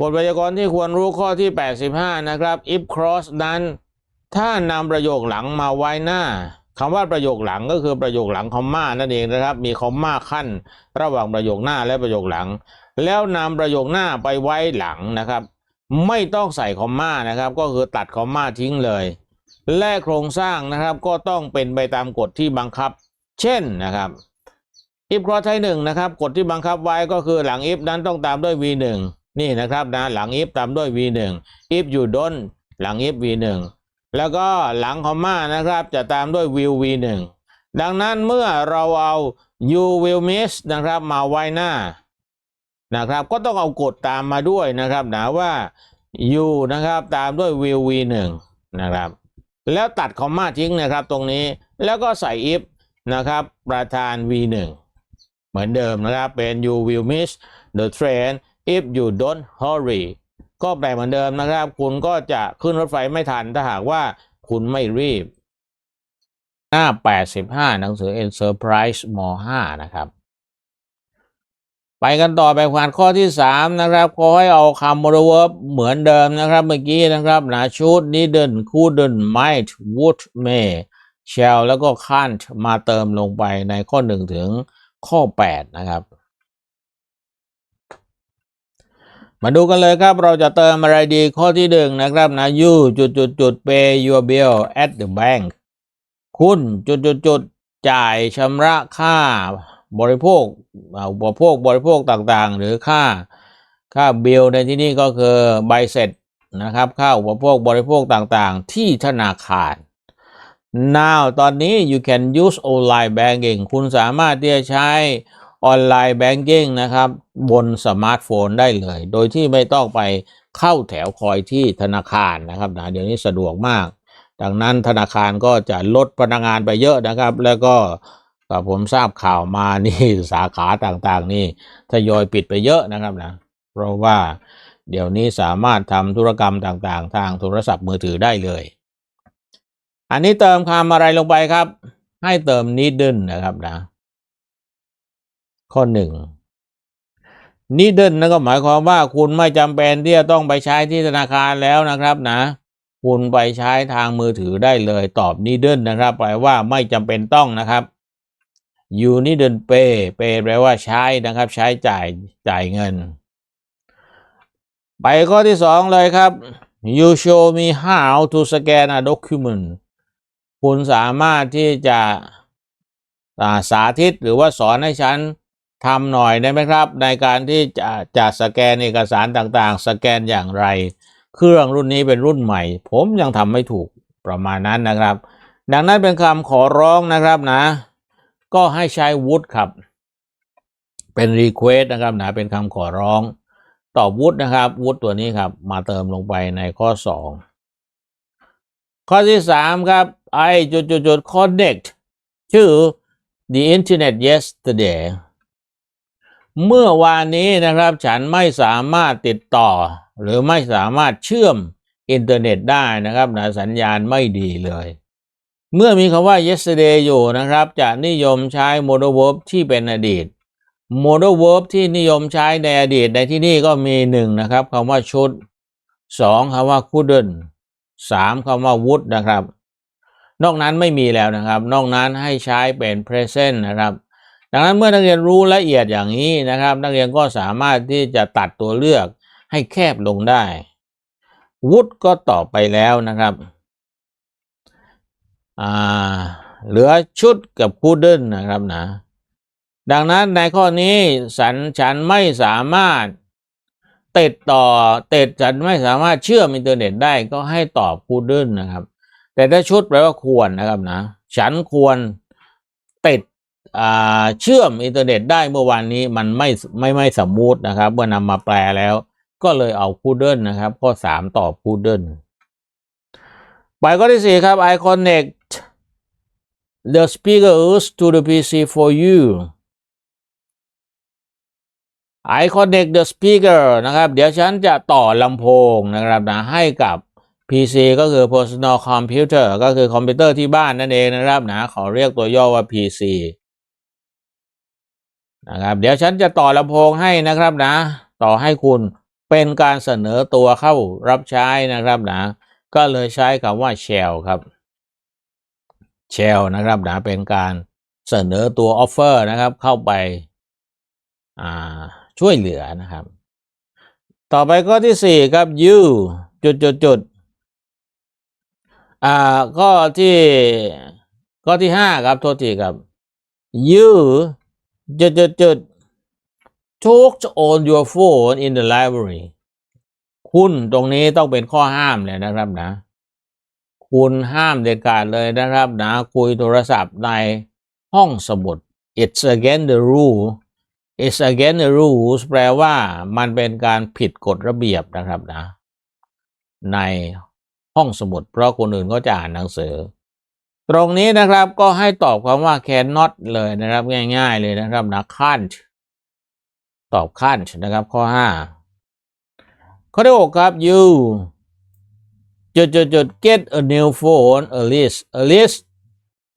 กฎไวยากรณ์ที่ควรรู้ข้อที่ 85 นะครับ if cross นั้น ถ้านำประโยคหลังมาไว้หน้าคำว่าประโยคหลังก็คือประโยคหลังคอมมานั่นเองนะครับ มีคอมมาขั้น ระหว่างประโยคหน้าและประโยคหลัง แล้วนำประโยคหน้าไปไว้หลังนะครับ ไม่ต้องใส่คอมมานะครับ ก็คือตัดคอมมาทิ้งเลย และโครงสร้างนะครับก็ต้องเป็นไปตามกฎที่บังคับ เช่นนะครับ if cross ไทยหนึ่งนะครับกฎที่บังคับไว้ก็คือหลัง if นั้นต้องตามด้วย v 1 นี่นะครับนะหลัง if ตามด้วย v 1 if you don't หลัง if v 1 แล้วก็หลังคอมมานะครับจะตามด้วย will v 1 ดังนั้นเมื่อเราเอา you will miss นะครับมาไว้หน้านะครับ ก็ต้องเอากฎตามมาด้วยนะครับนะว่า you นะครับตามด้วย will v 1 นะครับแล้วตัดคอมมาทิ้งนะครับตรงนี้แล้วก็ใส่ if นะครับ ประธาน v 1 เหมือนเดิมนะครับเป็น you will miss the train if you don't hurry ก็แปลเหมือนเดิมนะครับ คุณก็จะขึ้นรถไฟไม่ทันถ้าหากว่าคุณไม่รีบ หน้า 85 หนังสือ Enterprise ม 5 นะครับ ไปกันต่อไปผ่านข้อที่ 3 นะครับขอให้เอาคำ modal verb เหมือนเดิมนะครับ เมื่อกี้นะครับนะ should needn't couldn't might would may shall แล้วก็ can't มาเติมลงไปในข้อ 1 ถึงข้อ 8 นะครับ มาดูกันเลยครับเราจะเติมอะไรดีข้อที่หนึ่งนะครับนะ you จุดจุดจุด pay your bill at the bank คุณจุดจุดจุดจ่ายชำระค่าบริโภคอุปโภคบริโภคต่างๆ หรือค่าค่าบิลในที่นี่ก็คือใบเสร็จนะครับค่าอุปโภคบริโภคต่างๆ ที่ธนาคาร now ตอนนี้ you can use online banking คุณสามารถที่จะใช้ ออนไลน์แบงกิ้งนะครับ บนสมาร์ทโฟนได้เลย โดยที่ไม่ต้องไปเข้าแถวคอยที่ธนาคารนะครับนะเดี๋ยวนี้สะดวกมาก ดังนั้นธนาคารก็จะลดพนักงานไปเยอะนะครับ แล้วก็กับผมทราบข่าวมานี่สาขาต่างๆ นี่ทยอยปิดไปเยอะนะครับนะเพราะว่าเดี๋ยวนี้สามารถทำธุรกรรมต่างๆ ทางโทรศัพท์มือถือได้เลย อันนี้เติมคำอะไรลงไปครับ ให้เติม needn't นะครับนะ ข้อหนึ่ง needn't นั่นก็หมายความว่าคุณไม่จำเป็นที่จะต้องไปใช้ที่ธนาคารแล้วนะครับนะ คุณไปใช้ทางมือถือได้เลยตอบ needn't นะครับแปลว่าไม่จำเป็นต้องนะครับ you needn't pay pay แปลว่าใช้นะครับ ใช้จ่ายจ่ายเงิน ไปข้อที่สองเลยครับ you show me how to scan a document คุณสามารถที่จะสาธิตหรือว่าสอนให้ฉัน ทำหน่อยได้ไหมครับ ในการที่จะจะสแกนเอกสารต่างๆ สแกนอย่างไร เครื่องรุ่นนี้เป็นรุ่นใหม่ ผมยังทำไม่ถูกประมาณนั้นนะครับ ดังนั้นเป็นคำขอร้องนะครับนะ ก็ให้ใช้ would ครับ เป็น request นะครับนะเป็นคำขอร้อง ตอบ would นะครับ would ตัวนี้ครับ มาเติมลงไปในข้อ 2 ข้อที่ 3 ครับ I จุดจุดจุด connect to the internet yesterday เมื่อวานนี้นะครับฉันไม่สามารถติดต่อ หรือไม่สามารถเชื่อมอินเทอร์เน็ตได้นะครับนะสัญญาณไม่ดีเลย เมื่อมีคำว่า yesterday อยู่นะครับ จะนิยมใช้ modal verb ที่เป็นอดีต modal verb ที่นิยมใช้ในอดีตในที่นี่ก็มีหนึ่งนะครับคำว่า should สองคำว่า couldn't สามคำว่า would นะครับ นอกนั้นไม่มีแล้วนะครับ นอกนั้นให้ใช้เป็น present นะครับ ดังนั้นเมื่อนักเรียนรู้ละเอียดอย่างนี้นะครับ นักเรียนก็สามารถที่จะตัดตัวเลือกให้แคบลงได้ would ก็ตอบไปแล้วนะครับอ่าเหลือชุดกับ couldn't นะครับนะ ดังนั้นในข้อนี้ฉันฉันไม่สามารถติดต่อติดฉันไม่สามารถเชื่อมอินเทอร์เน็ตได้ก็ให้ตอบ couldn't นะครับ แต่ถ้าชุดแปลว่าควรนะครับนะ ฉันควรติด เชื่อมอินเทอร์เน็ตได้เมื่อวานนี้มันไม่ไม่ไม่สมูทนะครับ เมื่อนำมาแปลแล้ว ก็เลยเอา couldn't นะครับ ข้อสามตอบ couldn't ไปข้อที่สี่ครับ I connect the speakers to the PC for you I connect the speaker นะครับ เดี๋ยวฉันจะต่อลำโพงนะครับนะให้กับ PC ก็คือ personal computer ก็คือคอมพิวเตอร์ที่บ้านนั่นเองนะครับนะขอเรียกตัวย่อว่า PC นะครับ เดี๋ยวฉันจะต่อลำโพงให้นะครับนะ ต่อให้คุณเป็นการเสนอตัวเข้ารับใช้นะครับนะ ก็เลยใช้คำว่า shall ครับ shall นะครับนะเป็นการเสนอตัว offer นะครับ เข้าไปาช่วยเหลือนะครับ ต่อไปข้อที่สี่ครับ you จุดจุดจุดอ่าข้อที่ข้อที่ห้าครับโทษทีครับ you จุดจุดจุด took on your phone in the library คุณตรงนี้ต้องเป็นข้อห้ามเลยนะครับนะ คุณห้ามเด็ดขาดเลยนะครับนะ คุยโทรศัพท์ในห้องสมุด it's against the rule it's against the rules แปลว่ามันเป็นการผิดกฎระเบียบนะครับนะ ในห้องสมุดเพราะคนอื่นก็จะอ่านหนังสือ ตรงนี้นะครับก็ให้ตอบคำว่า cannot เลยนะครับ ง่าย ๆ เลยนะครับนะ can't ตอบ can't นะครับ ข้อ 5 ข้อที่6ครับ you จุดจุดจุด get a new phone a list a list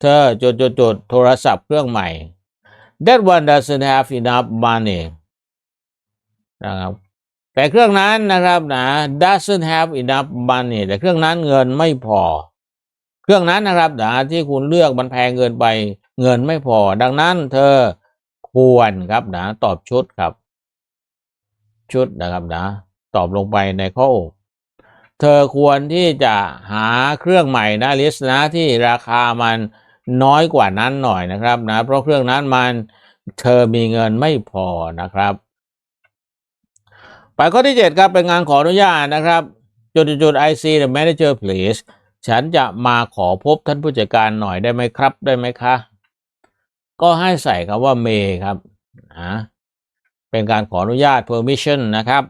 เธอจุดจุดจุดโทรศัพท์เครื่องใหม่ that one doesn't have enough money นะครับแต่เครื่องนั้นนะครับนะ doesn't have enough money แต่เครื่องนั้นเงินไม่พอ เครื่องนั้นนะครับนะที่คุณเลือกมันแพงเกินไปเงินไม่พอ ดังนั้นเธอควรครับนะตอบชุดครับ ชุดนะครับนะ ตอบลงไปในข้ออกเธอควรที่จะหาเครื่องใหม่นะลิสนะที่ราคามันน้อยกว่านั้นหน่อยนะครับนะเพราะเครื่องนั้นมันเธอมีเงินไม่พอนะครับ ไปข้อที่ 7 ครับเป็นงานขออนุญาตนะครับจุดจุด I see the manager please ฉันจะมาขอพบท่านผู้จัดการหน่อยได้ไหมครับ ได้ไหมคะ ก็ให้ใส่คำว่า may ครับนะเป็นการขออนุญาต permission นะครับ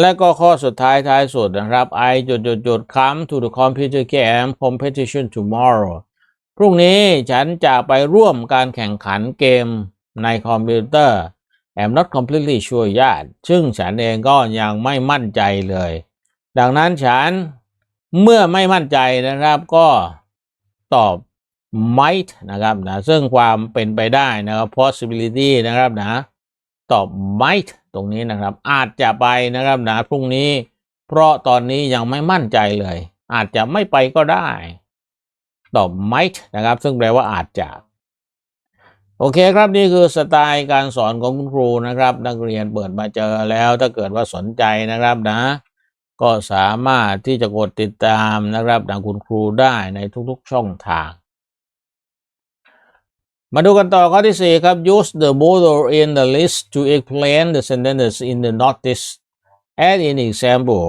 และก็ข้อสุดท้ายท้ายสุดนะครับ I จุดจุดจุด come to the computer game competition tomorrow พรุ่งนี้ฉันจะไปร่วมการแข่งขันเกมในคอมพิวเตอร์ I'm not completely sure yet ซึ่งฉันเองก็ยังไม่มั่นใจเลย ดังนั้นฉัน เมื่อไม่มั่นใจนะครับก็ตอบ might นะครับนะซึ่งความเป็นไปได้นะครับ possibility นะครับนะตอบ might ตรงนี้นะครับ อาจจะไปนะครับนะพรุ่งนี้ เพราะตอนนี้ยังไม่มั่นใจเลย อาจจะไม่ไปก็ได้ ตอบ might นะครับ ซึ่งแปลว่าอาจจะ โอเคครับนี่คือสไตล์การสอนของคุณครูนะครับ นักเรียนเปิดมาเจอแล้วถ้าเกิดว่าสนใจนะครับนะ ก็สามารถที่จะกดติดตามนะครับทางคุณครูได้ในทุกๆช่องทาง มาดูกันต่อข้อที่ 4 ครับ use the modal in the list to explain the sentences in the notice as in example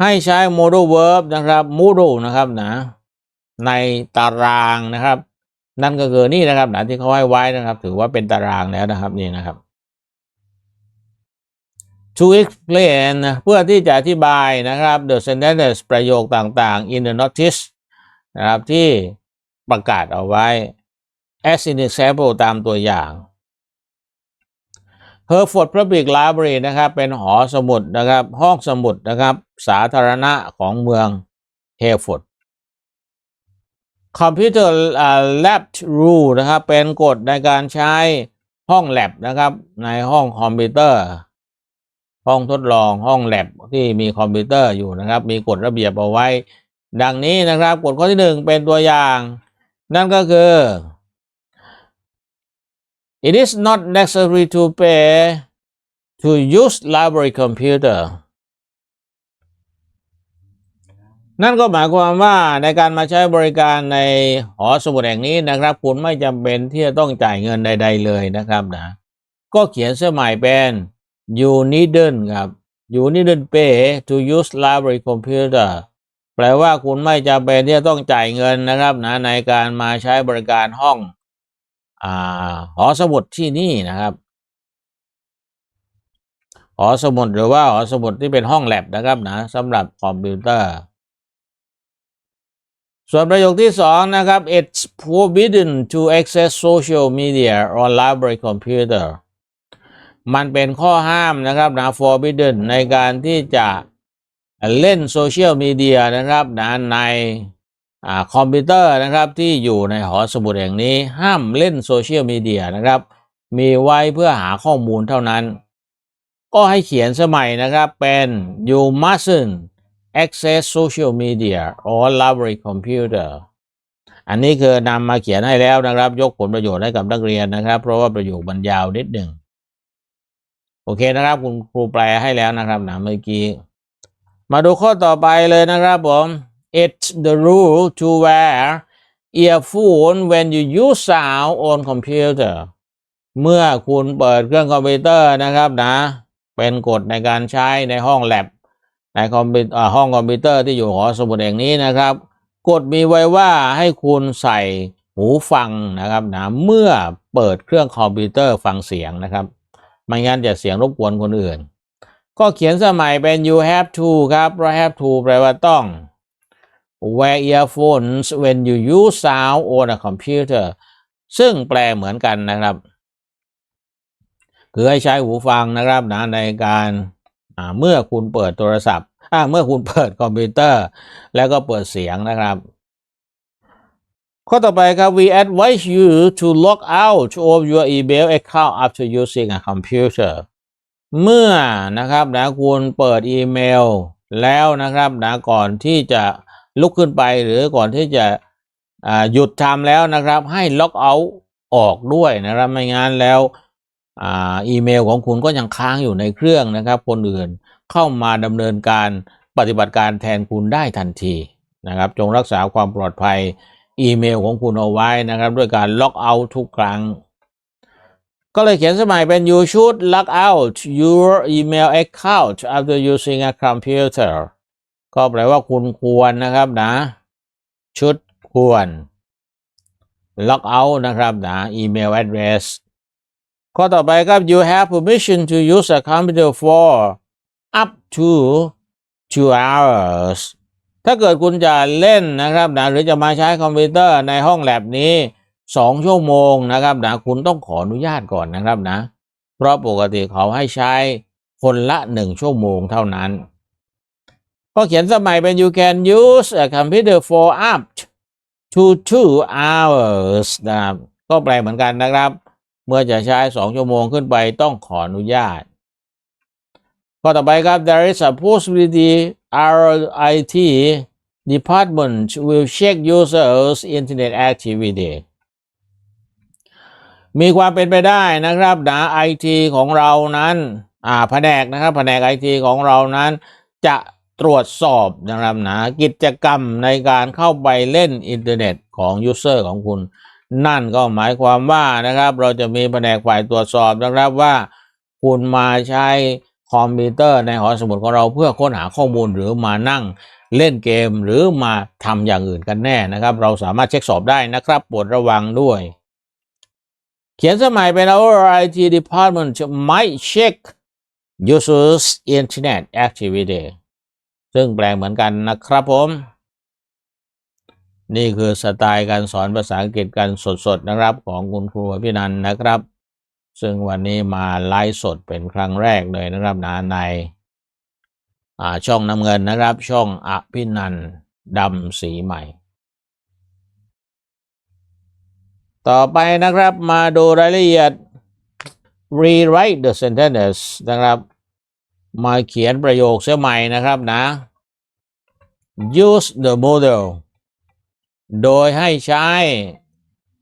ให้ใช้ modal verb นะครับ modal นะครับนะในตารางนะครับ นั่นก็คือนี่นะครับนะที่เขาให้ไว้นะครับ ถือว่าเป็นตารางแล้วนะครับนี่นะครับ to explain เพื่อที่จะอธิบายนะครับ the sentences ประโยคต่างๆ in the notice นะครับที่ประกาศเอาไว้ as in example ตามตัวอย่าง Hereford Public Library นะครับเป็นหอสมุดนะครับห้องสมุดนะครับสาธารณะของเมือง Hereford Computer Lab Rule นะครับเป็นกฎในการใช้ห้อง lab นะครับในห้องคอมพิวเตอร์ ห้องทดลองห้องแลบที่มีคอมพิวเตอร์อยู่นะครับ มีกฎระเบียบเอาไว้ ดังนี้นะครับกฎข้อที่หนึ่งเป็นตัวอย่าง นั่นก็คือ it is not necessary to pay to use library computer นั่นก็หมายความว่าในการมาใช้บริการในหอสมุดแห่งนี้นะครับ คุณไม่จำเป็นที่จะต้องจ่ายเงินใด ๆ เลยนะครับนะก็เขียนเสื้อใหม่เป็น you needn't ครับ you needn't pay to use library computer แปลว่าคุณไม่จำเป็นที่จะต้องจ่ายเงินนะครับนะในการมาใช้บริการห้องอ่าหอสมุดที่นี่นะครับหอสมุดหรือว่าหอสมุดที่เป็นห้องแลบนะครับนะสำหรับคอมพิวเตอร์ ส่วนประโยคที่สองนะครับ it's forbidden to access social media on library computer มันเป็นข้อห้ามนะครับนะ forbidden ในการที่จะเล่นโซเชียลมีเดียนะครับนะในอคอมพิวเตอร์นะครับที่อยู่ในหอสมุดแห่งนี้ห้ามเล่นโซเชียลมีเดียนะครับ มีไว้เพื่อหาข้อมูลเท่านั้น ก็ให้เขียนสมัยนะครับเป็น you mustn't access social media or library computer อันนี้คือนำมาเขียนให้แล้วนะครับ ยกผลประโยชน์ให้กับนักเรียนนะครับ เพราะว่าประโยคบรรยาวนิดหนึ่ง โอเคนะครับ คุณครูแปลให้แล้วนะครับนะเมื่อกี้ มาดูข้อต่อไปเลยนะครับผม it's the rule to wear earphone when you use sound on computer เมื่อคุณเปิดเครื่องคอมพิวเตอร์นะครับนะ เป็นกฎในการใช้ในห้องแลบในคอมพิวอ่าห้องคอมพิวเตอร์ที่อยู่หอสมุดแห่งนี้นะครับ กฎมีไว้ว่าให้คุณใส่หูฟังนะครับนะเมื่อเปิดเครื่องคอมพิวเตอร์ฟังเสียงนะครับ ไม่งั้นจะเสียงรบกวนคนอื่น ก็เขียนสมัยเป็น you have to ครับเพราะ have to แปลว่าต้อง wear earphones when you use sound on a computer ซึ่งแปลเหมือนกันนะครับ คือให้ใช้หูฟังนะครับนะในการเมื่อคุณเปิดโทรศัพท์เมื่อคุณเปิดคอมพิวเตอร์ แล้วก็เปิดเสียงนะครับ ข้อต่อไปครับ we advise you to log out of your email account after using a computer เมื่อนะครับนะคุณเปิดอีเมลแล้วนะครับนะก่อนที่จะลุกขึ้นไปหรือก่อนที่จะหยุดทำแล้วนะครับ ให้ล็อกเอาท์ออกด้วยนะครับไม่งั้นแล้วอ่าอีเมลของคุณก็ยังค้างอยู่ในเครื่องนะครับ คนอื่นเข้ามาดำเนินการปฏิบัติการแทนคุณได้ทันทีนะครับ จงรักษาความปลอดภัย อีเมลของคุณเอาไว้นะครับ ด้วยการล็อกเอาท์ทุกครั้ง ก็เลยเขียนสมัยเป็น you should log out your email account after using a computer ก็แปลว่าคุณควรนะครับนะ ชุดควร log out นะครับนะ email address ข้อต่อไปครับ you have permission to use a computer for up to two hours ถ้าเกิดคุณจะเล่นนะครับนะหรือจะมาใช้คอมพิวเตอร์ในห้องแลบนี้สองชั่วโมงนะครับนะคุณต้องขออนุญาตก่อนนะครับนะ เพราะปกติเขาให้ใช้คนละหนึ่งชั่วโมงเท่านั้นก็เขียนสมัยเป็น you can use a computer for up to two hours นะครับก็แปลเหมือนกันนะครับ เมื่อจะใช้สองชั่วโมงขึ้นไปต้องขออนุญาต ข้อต่อไปครับ there is a possibility our IT department will check users internet activity มีความเป็นไปได้นะครับนะไอทีของเรานั้น อ่าแผนกนะครับแผนกไอทีของเรานั้น จะตรวจสอบนะครับนะกิจกรรมในการเข้าไปเล่นอินเทอร์เน็ตของยูเซอร์ของคุณ นั่นก็หมายความว่านะครับ เราจะมีแผนกฝ่ายตรวจสอบนะครับว่า คุณมาใช้ คอมพิวเตอร์ในหอสมุดของเราเพื่อค้นหาข้อมูลหรือมานั่งเล่นเกมหรือมาทำอย่างอื่นกันแน่นะครับ เราสามารถเช็คสอบได้นะครับโปรดระวังด้วย เขียนสมัยเป็น our IT department might check users internet activity ซึ่งแปลงเหมือนกันนะครับผม นี่คือสไตล์การสอนภาษาอังกฤษกันสดๆนะครับของคุณครูพี่นันนะครับ ซึ่งวันนี้มาไลฟ์สดเป็นครั้งแรกเลยนะครับนะในช่องน้ำเงินนะครับ ช่องอภินันดำสีใหม่ ต่อไปนะครับมาดูรายละเอียด rewrite the sentence นะครับ มาเขียนประโยคเสียใหม่นะครับนะ use the model โดยให้ใช้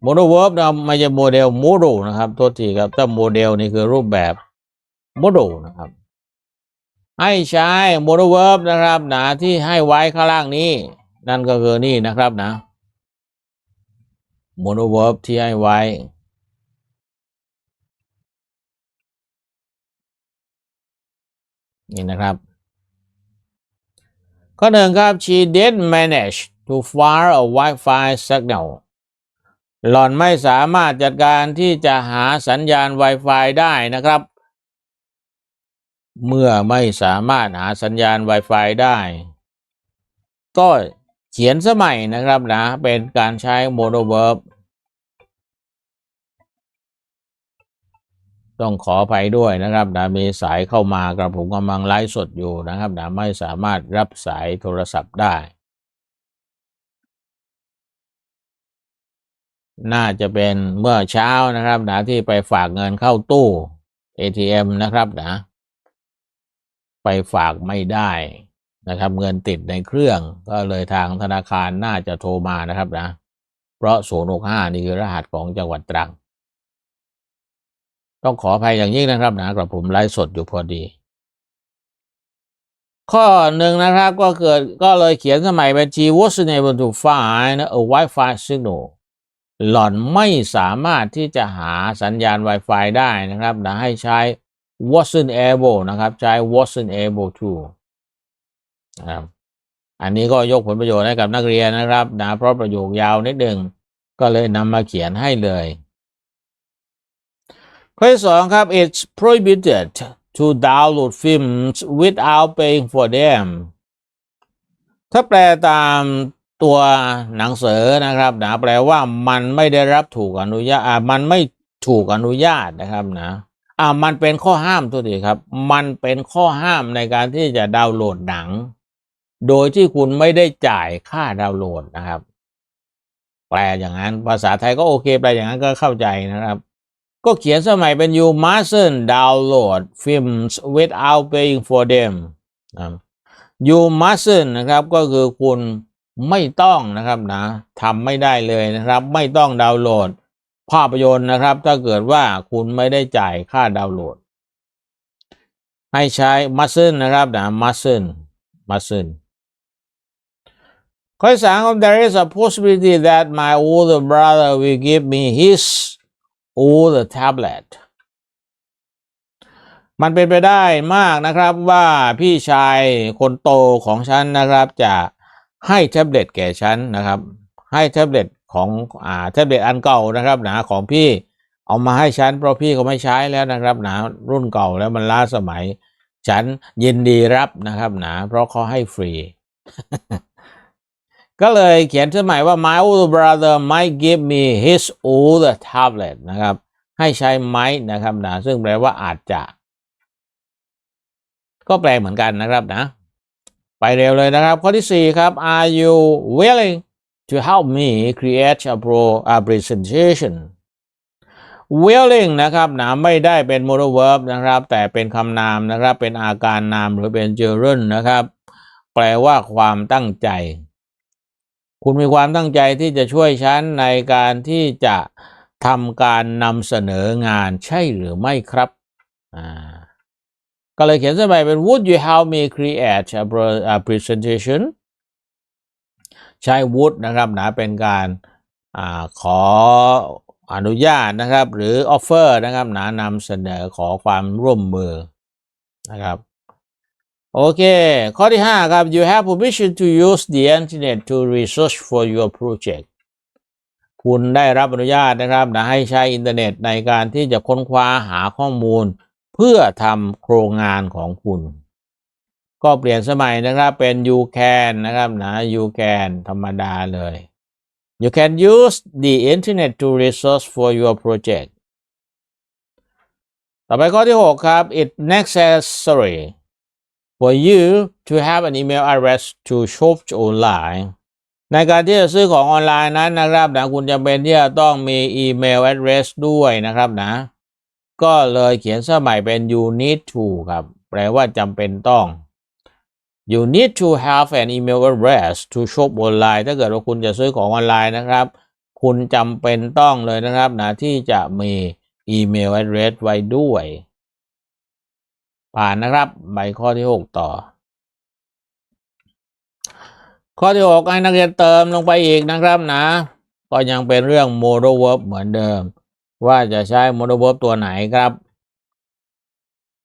model verb นะไม่ใช่โมเดล model นะครับโทษทีครับถ้าโมเดลนี่คือรูปแบบ model นะครับ ให้ใช้ model verb นะครับหนะที่ให้ไว้ข้างล่างนี้ นั่นก็คือนี่นะครับนะ model verb ที่ให้ไว้นี่นะครับ ข้อหนึ่งครับ she did manage to fire a Wi-Fi signal หล่อนไม่สามารถจัดการที่จะหาสัญญาณ Wi-Fi ได้นะครับ เมื่อไม่สามารถหาสัญญาณ Wi-Fi ได้ ก็เขียนสมัยนะครับนะ เป็นการใช้ modal verb ต้องขออภัยด้วยนะครับนะมีสายเข้ามากระผมกำลังไลฟ์สดอยู่นะครับนะไม่สามารถรับสายโทรศัพท์ได้ น่าจะเป็นเมื่อเช้านะครับนะที่ไปฝากเงินเข้าตู้ ATM นะครับนะ ไปฝากไม่ได้นะครับ เงินติดในเครื่องก็เลยทางธนาคารน่าจะโทรมานะครับนะ เพราะ065นี่คือรหัสของจังหวัดตรัง ต้องขออภัยอย่างยิ่งนะครับนะกับผมไลฟ์สดอยู่พอดี ข้อหนึ่งนะครับก็เกิดก็เลยเขียนสมัยบัญชี wasn't able to find a Wi-Fi signal หล่อนไม่สามารถที่จะหาสัญญาณ Wi-Fi ได้นะครับนะให้ใช้ wasn't able นะครับ ใช้ wasn't able to นะครับอันนี้ก็ยกผลประโยชน์ให้กับนักเรียนนะครับนะเพราะประโยคยาวนิดหนึ่งก็เลยนำมาเขียนให้เลยข้อที่สองครับ it's prohibited to download films without paying for them ถ้าแปลตาม ตัวหนังเสือนะครับนะแปลว่ามันไม่ได้รับถูกอนุญาตอ่ามันไม่ถูกอนุญาตนะครับนะอ่ามันเป็นข้อห้ามตัวดีครับ มันเป็นข้อห้ามในการที่จะดาวน์โหลดหนัง โดยที่คุณไม่ได้จ่ายค่าดาวน์โหลดนะครับ แปลอย่างนั้นภาษาไทยก็โอเคแปลอย่างนั้นก็เข้าใจนะครับ ก็เขียนสมัยเป็น you mustn't download films without paying for them นะ you mustn't นะครับก็คือคุณ ไม่ต้องนะครับนะทำไม่ได้เลยนะครับ ไม่ต้องดาวน์โหลด ภาพยนตร์นะครับ ถ้าเกิดว่าคุณไม่ได้จ่ายค่าดาวน์โหลด ให้ใช้ mustn't นะครับนะ mustn't mustn't ข้อสามครับ there is a possibility that my older brother will give me his older tablet มันเป็นไปได้มากนะครับว่าพี่ชายคนโตของฉันนะครับจะ ให้แท็บเล็ตแก่ฉันนะครับ ให้แท็บเล็ตของอ่าแท็บเล็ตอันเก่านะครับนะของพี่เอามาให้ฉันเพราะพี่เขาไม่ใช้แล้วนะครับนะรุ่นเก่าแล้วมันล้าสมัย ฉันยินดีรับนะครับนะเพราะเขาให้ฟรี ก็เลยเขียนสมัยว่า my older brother might give me his old tablet นะครับ ให้ใช้ might นะครับนะซึ่งแปลว่าอาจจะ ก็แปลเหมือนกันนะครับนะ ไปเร็วเลยนะครับ ข้อที่ 4 ครับ are you willing to help me create a pro a presentation willing นะครับนะไม่ได้เป็น modal verb นะครับ แต่เป็นคำนามนะครับ เป็นอาการนามหรือเป็น gerund นะครับ แปลว่าความตั้งใจ คุณมีความตั้งใจที่จะช่วยฉันในการที่จะทำการนำเสนองานใช่หรือไม่ครับอ่า ก็เลยเขียนสมัยเป็น would you help me create a, pro- a presentation ใช้ would นะครับนะเป็นการอาขออนุญาตนะครับ หรือ offer นะครับนะนำเสนอขอความร่วมมือนะครับโอเค ข้อที่ 5 ครับ you have permission to use the internet to research for your project คุณได้รับอนุญาตนะครับนะให้ใช้อินเทอร์เน็ตในการที่จะค้นคว้าหาข้อมูล เพื่อทำโครงงานของคุณ ก็เปลี่ยนสมัยนะครับเป็น you can นะครับนะ you can ธรรมดาเลย you can use the internet to research for your project ต่อไปข้อที่ 6 ครับ it necessary for you to have an email address to shop online ในการที่จะซื้อของออนไลน์นั้นนะครับนะคุณจำเป็นที่จะต้องมีอีเมล address ด้วยนะครับนะ ก็เลยเขียนสมัยเป็น you need to ครับ แปลว่าจำเป็นต้อง you need to have an email address to shop online ถ้าเกิดว่าคุณจะซื้อของออนไลน์นะครับ คุณจำเป็นต้องเลยนะครับนะที่จะมีอีเมล address ไว้ด้วย ผ่านนะครับใบข้อที่ 6 ต่อ ข้อที่ 6 ให้นักเรียนเติมลงไปอีกนะครับนะ ก็ยังเป็นเรื่อง modal verb เหมือนเดิม ว่าจะใช้ modal verb ตัวไหนครับ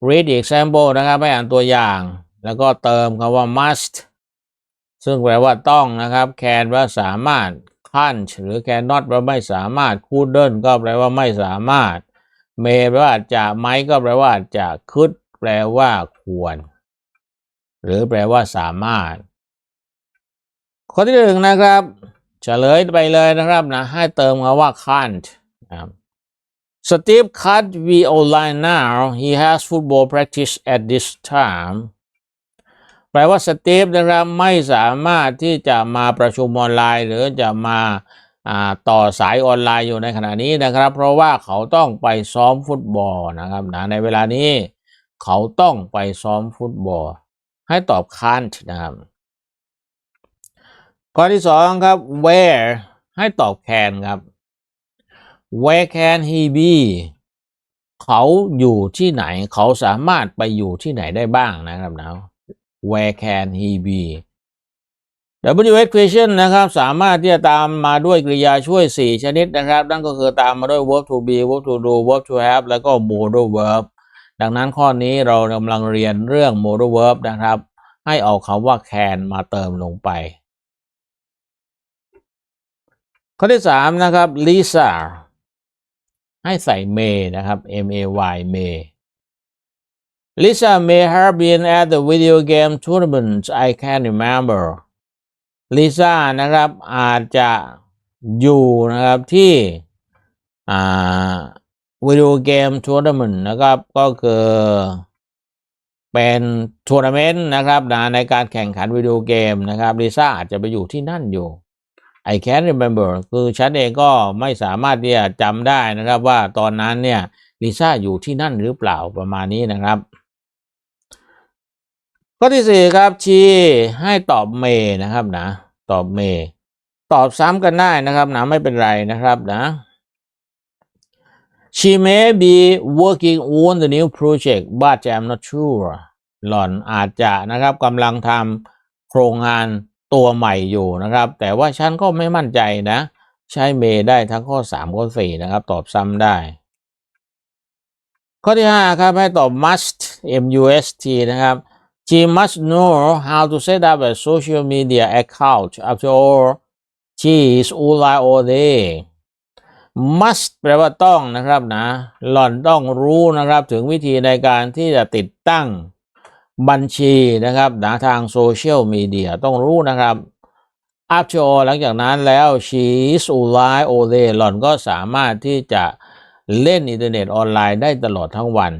read example นะครับให้อ่านตัวอย่าง แล้วก็เติมคำว่า must ซึ่งแปลว่าต้องนะครับ can ว่าสามารถ can't หรือ cannot แปลว่าไม่สามารถ couldn't ก็แปลว่าไม่สามารถ may แปลว่าจะ might ก็แปลว่าจจะ could แปลว่าควร หรือแปลว่าสามารถ ข้อที่หนึ่งนะครับ เฉลยไปเลยนะครับนะ ให้เติมคำว่า can't นะครับ Steve can't be online now he has football practice at this time แปลว่าสตีฟนะครับไม่สามารถที่จะมาประชุมออนไลน์ หรือจะมาอ่าต่อสายออนไลน์อยู่ในขณะนี้นะครับ เพราะว่าเขาต้องไปซ้อมฟุตบอลนะครับนะในเวลานี้ เขาต้องไปซ้อมฟุตบอล ให้ตอบ can't นะครับข้อที่สองครับ where ให้ตอบ can ครับ where can he be เขาอยู่ที่ไหน เขาสามารถไปอยู่ที่ไหนได้บ้างนะครับนะ where can he be WH question นะครับ สามารถที่จะตามมาด้วยกริยาช่วย 4 ชนิดนะครับ นั่นก็คือตามมาด้วย verb to be verb to do verb to have แล้วก็ modal verb ดังนั้นข้อนี้เรากำลังเรียนเรื่อง modal verb นะครับ ให้เอาคำว่า can มาเติมลงไป ข้อที่ 3 นะครับ Lisa ให้ใส่ may นะครับ M A Y may Lisa may have been at the video game tournament I can't remember ลิซ่านะครับอาจจะอยู่นะครับที่วิดีโอเกมทัวร์นาเมนต์นะครับก็คือเป็นทัวร์นาเมนต์นะครับนะในการแข่งขันวิดีโอเกมนะครับลิซ่าอาจจะไปอยู่ที่นั่นอยู่ I can't remember คือฉันเองก็ไม่สามารถที่จะจำได้นะครับ ว่าตอนนั้นเนี่ยลิซ่าอยู่ที่นั่นหรือเปล่าประมาณนี้นะครับ ข้อที่สี่ครับชีให้ตอบเมนะครับนะ ตอบเม ตอบซ้ำกันได้นะครับนะไม่เป็นไรนะครับนะ she may be working on the new project but I'm not sure หล่อนอาจจะนะครับกำลังทำโครงงาน ตัวใหม่อยู่นะครับ แต่ว่าฉันก็ไม่มั่นใจนะ ใช้เมได้ทั้งข้อ 3 ข้อ 4 นะครับ ตอบซ้ำได้ ข้อที่ 5 ครับให้ตอบ must m u s t นะครับ she must know how to set up a social media account after all she is online all day must แปลว่าต้องนะครับนะ หล่อนต้องรู้นะครับถึงวิธีในการที่จะติดตั้ง บัญชีนะครับนะทางโซเชียลมีเดียต้องรู้นะครับ after all หลังจากนั้นแล้ว she is online all day หล่อนก็สามารถที่จะเล่นอินเทอร์เน็ตออนไลน์ได้ตลอดทั้งวัน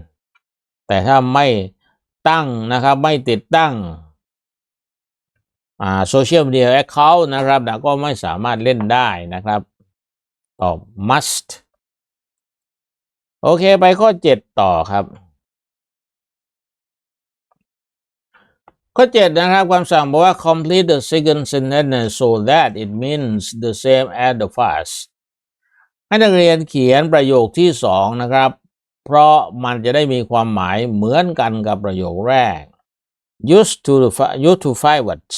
แต่ถ้าไม่ตั้งนะครับไม่ติดตั้งอ่าโซเชียลมีเดียแอคเคาท์นะครับนะก็ไม่สามารถเล่นได้นะครับตอบ must โอเคไปข้อ 7 ต่อครับ ข้อ7นะครับความสั่งบอกว่า complete the second sentence so that it means the same as the first ให้นักเรียนเขียนประโยคที่ 2 นะครับ เพราะมันจะได้มีความหมายเหมือนกันกับประโยคแรก used to used to five words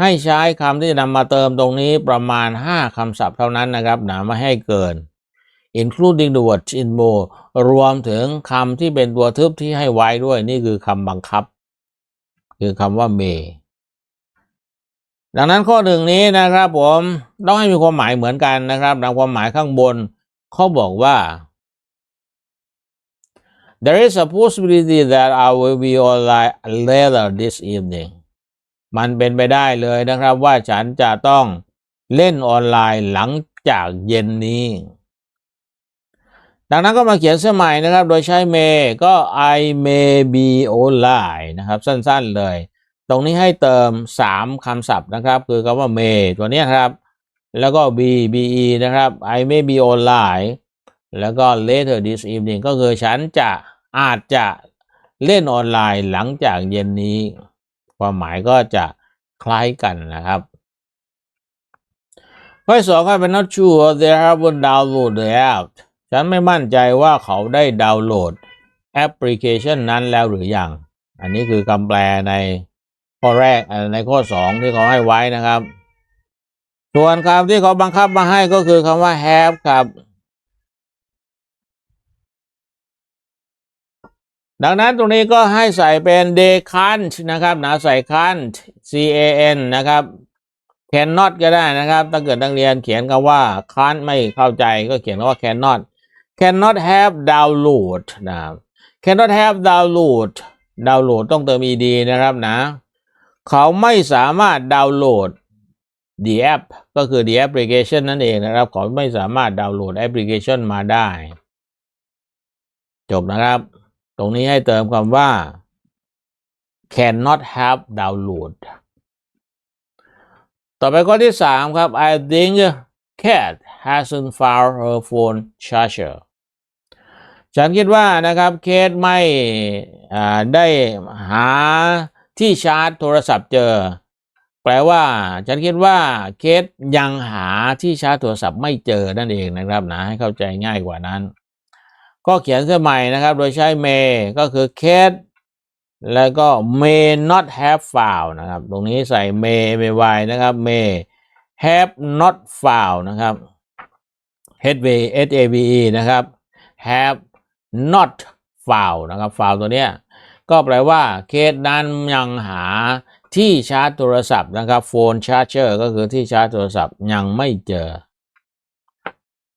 ให้ใช้คำที่จะนำมาเติมตรงนี้ประมาณ 5คำศัพท์เท่านั้นนะครับหนะไม่ให้เกิน including the words in more รวมถึงคำที่เป็นตัวทึบที่ให้ไว้ด้วยนี่คือคำบังคับ คือคำว่า may ดังนั้นข้อหนึ่งนี้นะครับ ผมต้องให้มีความหมายเหมือนกันนะครับนะความหมายข้างบนเขาบอกว่า there is a possibility that I will be online later this evening มันเป็นไปได้เลยนะครับว่าฉันจะต้องเล่นออนไลน์หลังจากเย็นนี้ ดังนั้นก็มาเขียนเสื้อใหม่นะครับ โดยใช้ may ก็ I may be online นะครับ สั้นๆเลย ตรงนี้ให้เติม 3คำศัพท์นะครับ คือคำว่า may ตัวนี้ครับ แล้วก็ be be นะครับ I may be online แล้วก็ later this evening ก็คือฉันจะอาจจะเล่นออนไลน์หลังจากเย็นนี้ ความหมายก็จะคล้ายกันนะครับข้อสองครับเป็น not sure they haven't download the app ฉันไม่มั่นใจว่าเขาได้ดาวน์โหลดแอปพลิเคชันนั้นแล้วหรือยัง อันนี้คือคำแปลในข้อแรกในข้อสองที่เขาให้ไว้นะครับ ส่วนคำที่เขาบังคับมาให้ก็คือคำว่า have ครับดังนั้นตรงนี้ก็ให้ใส่เป็น they can't นะครับนะใส่ can't c a n นะครับ cannot ก็ได้นะครับ ถ้าเกิดนักเรียนเขียนคำว่า can't ไม่เข้าใจก็เขียนคำว่า cannot cannot have download นะครับ cannot have download download ต้องเติม ed นะครับนะ เขาไม่สามารถดาวน์โหลด the app ก็คือ the application นั่นเองนะครับ เขาไม่สามารถดาวน์โหลดแอปพลิเคชันมาได้ จบนะครับ ตรงนี้ให้เติมคำว่า cannot have download ต่อไปข้อที่สามครับ I think Cat hasn't found her phone charger ฉันคิดว่านะครับเคสไม่ได้หาที่ชาร์จโทรศัพท์เจอ แปลว่า ฉันคิดว่าเคสยังหาที่ชาร์จโทรศัพท์ไม่เจอนั่นเองนะครับนะให้เข้าใจง่ายกว่านั้น ก็เขียนเสื้อใหม่นะครับ โดยใช้ may ก็คือเคสแล้วก็ may not have found นะครับ ตรงนี้ใส่ may ไม่ไวนะครับ may have not found นะครับ h v h a v e นะครับ have not found นะครับ found ตัวเนี้ยก็แปลว่าเคสนั้นยังหาที่ชาร์จโทรศัพท์นะครับ phone charger ก็คือที่ชาร์จโทรศัพท์ยังไม่เจอ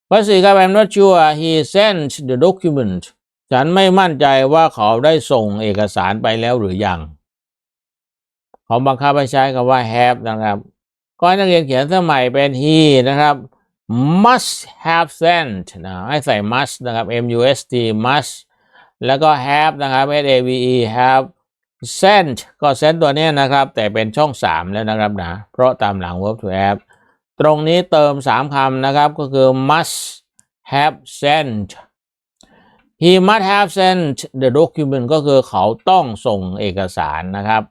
ข้อสี่ครับ I'm not sure he sent the document ฉันไม่มั่นใจว่าเขาได้ส่งเอกสารไปแล้วหรือยังเขาบังคับให้ใช้คำว่า have นะครับก็ให้นักเรียนเขียนสมัยเป็น he นะครับ must have sent นะให้ใส่ must นะครับ m u s t must แล้วก็ have นะครับ s a v e have sent ก็ sent ตัวนี้นะครับ แต่เป็นช่อง 3 แล้วนะครับนะ เพราะตามหลัง verb to have ตรงนี้เติม 3คำนะครับ ก็คือ must have sent he must have sent the document ก็คือเขาต้องส่งเอกสารนะครับ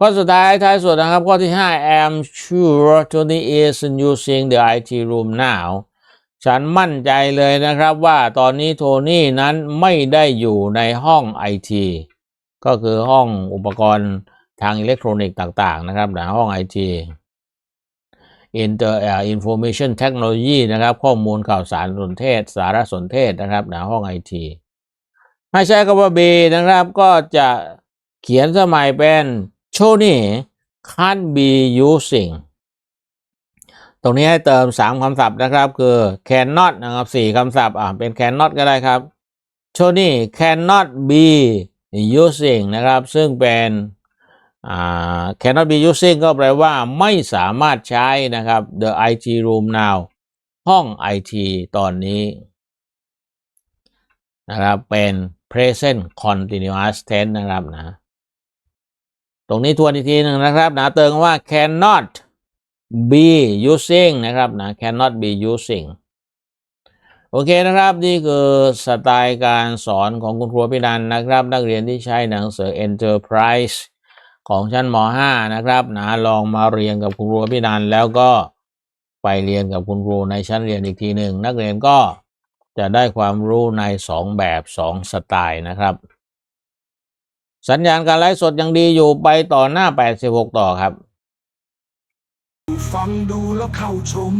ข้อสุดท้ายท้ายสุดนะครับ ข้อที่ 5 I'm sure Tony is using the IT room now ฉันมั่นใจเลยนะครับว่าตอนนี้โทนี่นั้นไม่ได้อยู่ในห้องไอทีก็คือห้องอุปกรณ์ทางอิเล็กทรอนิกส์ต่างๆนะครับนะห้องไอที Inter Information Technology นะครับ ข้อมูลข่าวสารสนเทศ สารสนเทศนะครับนะห้องไอทีให้ใช้คำว่า B นะครับก็จะเขียนสมัยเป็น Tony can't be using ตรงนี้ให้เติม 3คำศัพท์นะครับ คือ cannot นะครับ4คำศัพท์อ่าเป็น cannot ก็ได้ครับ Tony cannot be using นะครับ ซึ่งเป็นอ่า cannot be using ก็แปลว่าไม่สามารถใช้นะครับ the IT room now ห้อง IT ตอนนี้นะครับเป็น present continuous tense นะครับนะ ตรงนี้ทวนอีกทีหนึ่งนะครับนะเติมว่า cannot be using นะครับนะ cannot be using โอเคนะครับ นี่คือสไตล์การสอนของคุณครูพินันนะครับ นักเรียนที่ใช้หนังสือ Enterprise ของชั้นม .5 นะครับนะลองมาเรียนกับคุณครูพินันแล้วก็ไปเรียนกับคุณครูในชั้นเรียนอีกทีหนึ่งนักเรียนก็จะได้ความรู้ใน 2 แบบ 2 สไตล์นะครับ สัญญาณการไลฟ์สดยังดีอยู่ไปต่อหน้า 86 ต่อครับ ฟังดูแล้วเข้าชม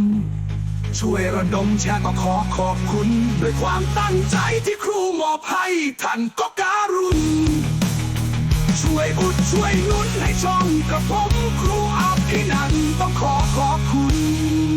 ช่วยระดมแชร์ก็ขอขอบคุณ ด้วยความตั้งใจที่ครูมอบให้ท่านก็การุณ ช่วยอุดช่วยนุนให้ช่องกับผมครูอาภินันต้องขอขอบคุณ